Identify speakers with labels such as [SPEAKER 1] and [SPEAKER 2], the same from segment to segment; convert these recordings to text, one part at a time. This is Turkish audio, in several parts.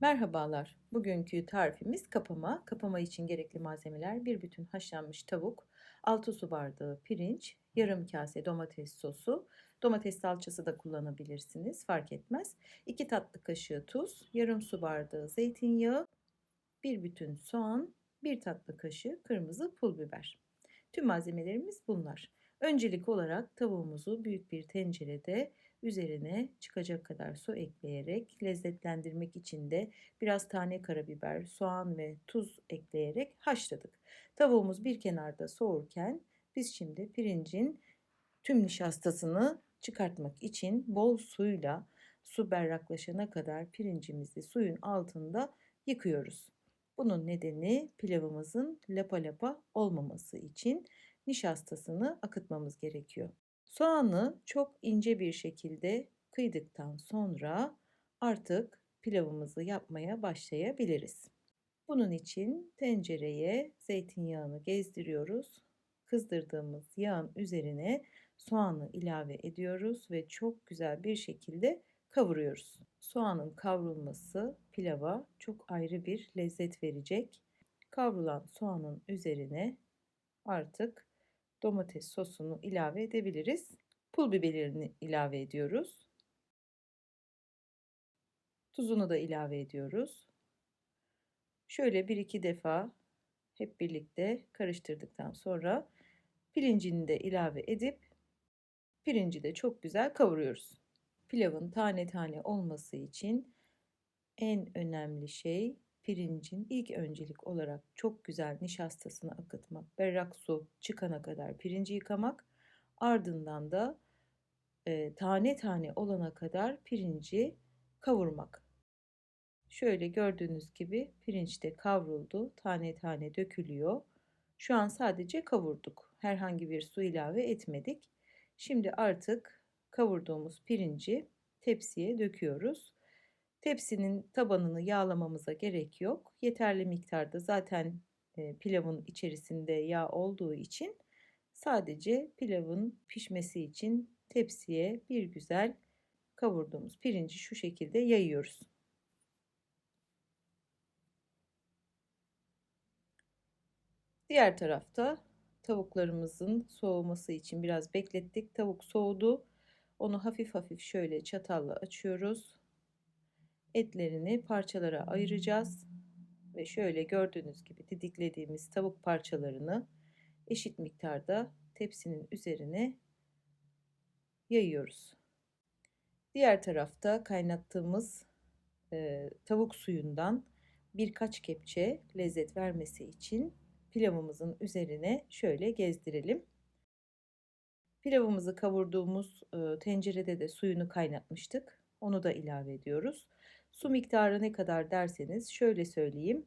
[SPEAKER 1] Merhabalar. Bugünkü tarifimiz kapama. Kapama için gerekli malzemeler bir bütün haşlanmış tavuk, 6 su bardağı pirinç, yarım kase domates sosu, domates salçası da kullanabilirsiniz fark etmez. 2 tatlı kaşığı tuz, yarım su bardağı zeytinyağı, bir bütün soğan, 1 tatlı kaşığı kırmızı pul biber. Tüm malzemelerimiz bunlar. Öncelik olarak tavuğumuzu büyük bir tencerede üzerine çıkacak kadar su ekleyerek lezzetlendirmek için de biraz tane karabiber, soğan ve tuz ekleyerek haşladık. Tavuğumuz bir kenarda soğurken biz şimdi pirincin tüm nişastasını çıkartmak için bol suyla su berraklaşana kadar pirincimizi suyun altında yıkıyoruz. Bunun nedeni pilavımızın lapa lapa olmaması için nişastasını akıtmamız gerekiyor. Soğanı çok ince bir şekilde kıydıktan sonra artık pilavımızı yapmaya başlayabiliriz. Bunun için tencereye zeytinyağını gezdiriyoruz. Kızdırdığımız yağın üzerine soğanı ilave ediyoruz ve çok güzel bir şekilde kavuruyoruz. Soğanın kavrulması pilava çok ayrı bir lezzet verecek. Kavrulan soğanın üzerine artık domates sosunu ilave edebiliriz. Pul biberini ilave ediyoruz. Tuzunu da ilave ediyoruz. Şöyle bir iki defa hep birlikte karıştırdıktan sonra pirincini de ilave edip pirinci de çok güzel kavuruyoruz. Pilavın tane tane olması için en önemli şey pirincin ilk öncelik olarak çok güzel nişastasını akıtmak, berrak su çıkana kadar pirinci yıkamak, ardından da e, tane tane olana kadar pirinci kavurmak. Şöyle gördüğünüz gibi pirinç de kavruldu, tane tane dökülüyor. Şu an sadece kavurduk. Herhangi bir su ilave etmedik. Şimdi artık kavurduğumuz pirinci tepsiye döküyoruz. Tepsinin tabanını yağlamamıza gerek yok. Yeterli miktarda zaten e, pilavın içerisinde yağ olduğu için sadece pilavın pişmesi için tepsiye bir güzel kavurduğumuz pirinci şu şekilde yayıyoruz. Diğer tarafta tavuklarımızın soğuması için biraz beklettik. Tavuk soğudu. Onu hafif hafif şöyle çatalla açıyoruz etlerini parçalara ayıracağız ve şöyle gördüğünüz gibi didiklediğimiz tavuk parçalarını eşit miktarda tepsinin üzerine yayıyoruz. Diğer tarafta kaynattığımız e, tavuk suyundan birkaç kepçe lezzet vermesi için pilavımızın üzerine şöyle gezdirelim. Pilavımızı kavurduğumuz e, tencerede de suyunu kaynatmıştık. Onu da ilave ediyoruz. Su miktarı ne kadar derseniz şöyle söyleyeyim.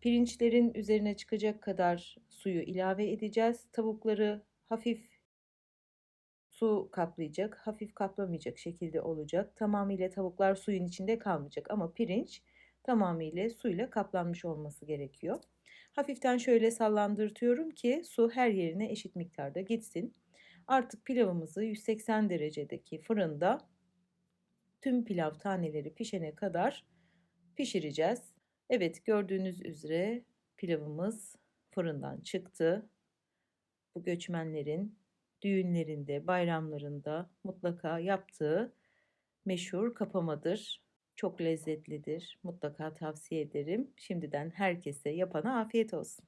[SPEAKER 1] Pirinçlerin üzerine çıkacak kadar suyu ilave edeceğiz. Tavukları hafif su kaplayacak, hafif kaplamayacak şekilde olacak. Tamamıyla tavuklar suyun içinde kalmayacak ama pirinç tamamıyla suyla kaplanmış olması gerekiyor. Hafiften şöyle sallandırtıyorum ki su her yerine eşit miktarda gitsin. Artık pilavımızı 180 derecedeki fırında tüm pilav taneleri pişene kadar pişireceğiz. Evet gördüğünüz üzere pilavımız fırından çıktı. Bu göçmenlerin düğünlerinde, bayramlarında mutlaka yaptığı meşhur kapamadır. Çok lezzetlidir. Mutlaka tavsiye ederim. Şimdiden herkese yapana afiyet olsun.